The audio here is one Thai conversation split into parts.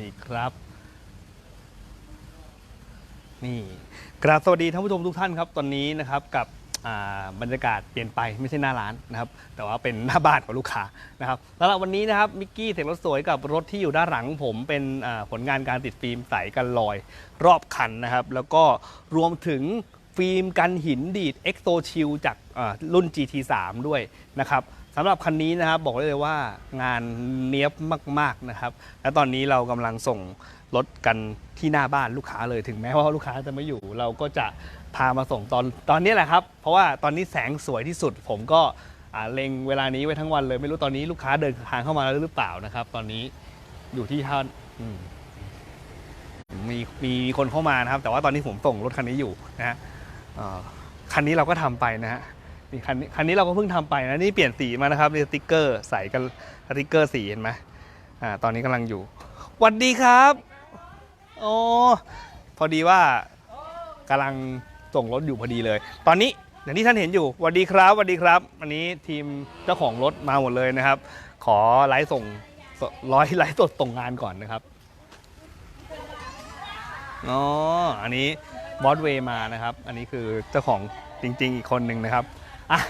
นี่ครับ นี่กราบสวัสดีท่านผู้ชมทุกท่านครับ ตอนนี้นะครับกับบรรยากาศเปลี่ยนไปไม่ใช่หน้าร้านนะครับ แต่ว่าเป็นหน้าบ้านของลูกค้านะครับแล้ววันนี้นะครับมิกกี้เสกรถสวยกับรถที่อยู่ด้านหลังผมเป็นผลงานการติดฟิล์มใสกันลอย รอบคันนะครับ แล้วก็รวมถึง ฟิล์มกันหินดีด EXO Chill จากรุ่น GT3 ด้วยนะครับสำหรับคันนี้นะครับบอกได้เลยว่างานเนี้ยบมาก ๆนะครับ และตอนนี้เรากำลังส่งรถกันที่หน้าบ้านลูกค้าเลยถึงแม้ว่าลูกค้าจะไม่อยู่ เราก็จะพามาส่งตอนตอนนี้แหละครับ เพราะว่าตอนนี้แสงสวยที่สุด ผมก็เล็งเวลานี้ไว้ทั้งวันเลย ไม่รู้ตอนนี้ลูกค้าเดินทางเข้ามาแล้วหรือเปล่านะครับ ตอนนี้อยู่ที่ท่านมีมีคนเข้ามานะครับ แต่ว่าตอนนี้ผมส่งรถคันนี้อยู่นะฮะ คันนี้เราก็ทำไปนะฮะนี่คันนี้คันนี้เราก็เพิ่งทำไปนะนี่เปลี่ยนสีมานะครับสติ๊กเกอร์ใส่กันสติ๊กเกอร์สีเห็นไหมอ่าตอนนี้กำลังอยู่สวัสดีครับโอ้พอดีว่ากำลังส่งรถอยู่พอดีเลย ตอนนี้อย่างที่ท่านเห็นอยู่สวัสดีครับสวัสดีครับวันนี้ทีมเจ้าของรถมาหมดเลยนะครับ ขอไลฟ์ส่งร้อยไลฟ์สดส่งงานก่อนนะครับอ๋ออันนี้ บอสเวย์มานะครับ อันนี้คือเจ้าของจริง ๆ อีกคนหนึ่งนะครับอะ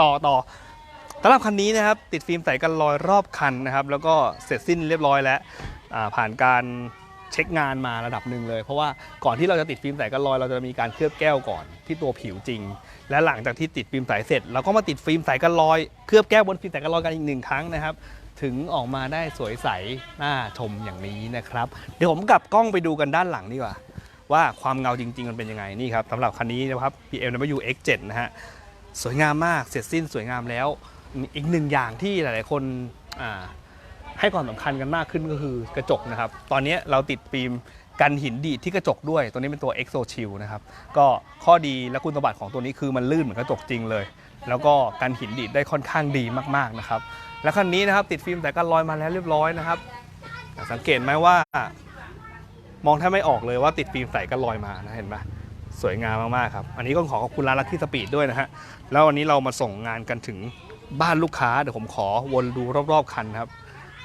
ต่อต่อสำหรับคันนี้นะครับ ติดฟิล์มใสกันรอยรอบคันนะครับ แล้วก็เสร็จสิ้นเรียบร้อยแล้วผ่านการเช็คงานมาระดับหนึ่งเลย เพราะว่าก่อนที่เราจะติดฟิล์มใสกันรอย เราจะมีการเคลือบแก้วก่อนที่ตัวผิวจริง และหลังจากที่ติดฟิล์มใสเสร็จเราก็มาติดฟิล์มใสกันรอยเคลือบแก้วบนฟิล์มใสกันรอยกันอีกหนึ่งครั้งนะครับ ถึงออกมาได้สวยใสน่าชมอย่างนี้นะครับ เดี๋ยวผมกลับกล้องไปดูกันด้านหลังดีกว่า ว่าความเงาจริง ๆ มันเป็นยังไงนี่ครับสำหรับคันนี้นะครับ BMW X7 นะฮะสวยงามมากเสร็จสิ้นสวยงามแล้ว อีกหนึ่งอย่างที่หลาย ๆ คนให้ความสำคัญกันมากขึ้นก็คือกระจกนะครับ ตอนนี้เราติดฟิล์มกันหินดีดที่กระจกด้วย ตัวนี้เป็นตัว Exo Chill นะครับ ก็ข้อดีและคุณสมบัติของตัวนี้คือมันลื่นเหมือนกระจกจริงเลย แล้วก็กันหินดีดได้ค่อนข้างดีมาก ๆ นะครับ และคันนี้นะครับติดฟิล์มแต่กันลอยมาแล้วเรียบร้อยนะครับ สังเกตไหมว่า มองแทบไม่ออกเลยว่าติดฟิล์มใสกันลอยมานะเห็นไหมสวยงามมากๆครับ อันนี้ก็ขอขอบคุณร้านลักที่สปีดด้วยนะฮะ แล้ววันนี้เรามาส่งงานกันถึงบ้านลูกค้า เดี๋ยวผมขอวนดูรอบๆคันครับ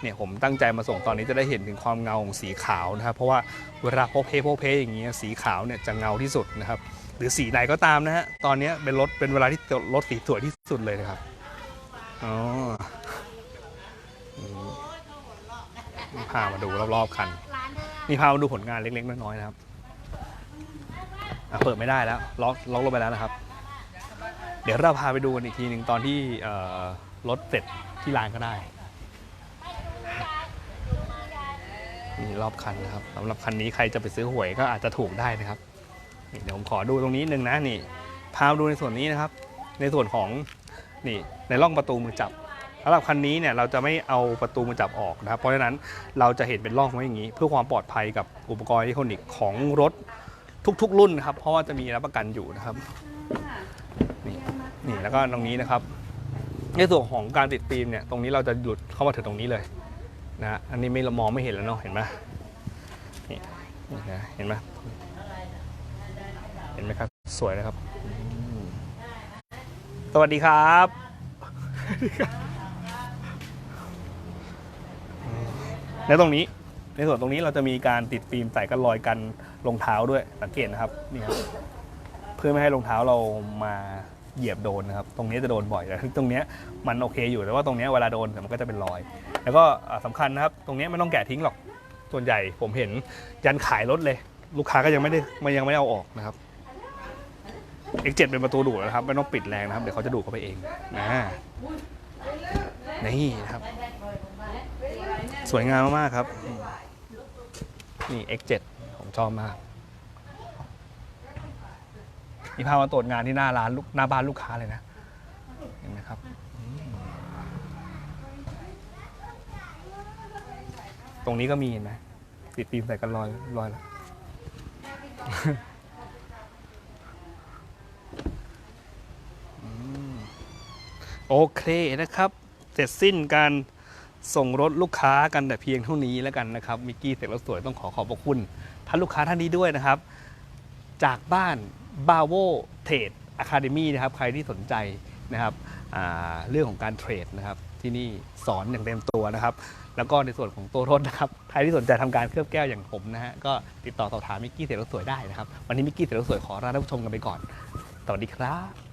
เนี่ยผมตั้งใจมาส่งตอนนี้จะได้เห็นถึงความเงาของสีขาวนะครับ เพราะว่าเวลาโพเพโพเพอย่างเงี้ยสีขาวเนี่ยจะเงาที่สุดนะครับ หรือสีไหนก็ตามนะฮะ ตอนนี้เป็นรถเป็นเวลาที่รถสีสวยที่สุดเลยนะครับ อ๋อพามาดูรอบๆคัน นี่พามาดูผลงานเล็กๆน้อยๆนะครับเปิดไม่ได้แล้วล็อกล็อกลงไปแล้วนะครับ เดี๋ยวเราพาไปดูกันอีกทีหนึ่งตอนที่รถเสร็จที่ร้านก็ได้นี่รอบคันนะครับสำหรับคันนี้ใครจะไปซื้อหวยก็อาจจะถูกได้นะครับเดี๋ยวผมขอดูตรงนี้หนึ่งนะนี่พามาดูในส่วนนี้นะครับ ในส่วนของนี่ในร่องประตูมือจับ สำหรับคันนี้เนี่ยเราจะไม่เอาประตูมือจับออกนะครับเพราะฉะนั้นเราจะเห็นเป็นร่องไว้อย่างนี้ เพื่อความปลอดภัยกับอุปกรณ์อิเล็กทรอนิกส์ของรถทุกๆ รุ่นครับเพราะว่าจะมีรับประกันอยู่นะครับนี่นี่แล้วก็ตรงนี้นะครับ ในส่วนของการติดฟิล์มเนี่ยตรงนี้เราจะหลุดเข้ามาถึงตรงนี้เลยนะฮะอันนี้ไม่มองไม่เห็นแล้วเนาะเห็นไหมนี่นะเห็นไหมเห็นไหมครับ สวยนะครับ สวัสดีครับ และตรงนี้ในส่วนตรงนี้เราจะมีการติดฟิล์มใส่กันรอยกันรองเท้าด้วยสังเกตนะครับนี่ครับเพื่อไม่ให้รองเท้าเรามาเหยียบโดนนะครับ ตรงนี้จะโดนบ่อยแต่ตรงนี้มันโอเคอยู่แต่ว่าตรงนี้เวลาโดนมันก็จะเป็นรอย แล้วก็อ่าสำคัญนะครับ ตรงนี้ไม่ต้องแกะทิ้งหรอกส่วนใหญ่ผมเห็นยันขายรถเลย ลูกค้าก็ยังไม่ได้มันยังไม่เอาออกนะครับ X7 เป็นประตูดูดนะครับไม่ต้องปิดแรงนะครับเดี๋ยวเขาจะดูดเข้าไปเองนะนี่นะครับ วยงามมากๆครับ นี่ X7 ผมชอบมากนี่พามาตรวจงานที่หน้าร้านลูกหน้าบ้านลูกค้าเลยนะ เห็นไหมครับตรงนี้ก็มีเห็นไหมติดฟิล์มใส่กันรอยรอยแล้วโอเคนะครับ เสร็จสิ้นการ ส่งรถลูกค้ากันแต่เพียงเท่านี้แล้วกันนะครับมิกกี้เสร็จแล้วสวยต้องขอขอบพระคุณท่านลูกค้าท่านนี้ด้วยนะครับ จากบ้านบาโวเทรดอะคาเดมี่นะครับใครที่สนใจนะครับเรื่องของการเทรดนะครับที่นี่สอนอย่างเต็มตัวนะครับ แล้วก็ในส่วนของตัวรถนะครับใครที่สนใจทำการเคลือบแก้วอย่างผมนะฮะก็ติดต่อสอบถามมิกกี้เสร็จรถสวยได้นะครับวันนี้มิกกี้เสร็จรถสวยขอลาท่านผู้ชมกันไปก่อนสวัสดีครับ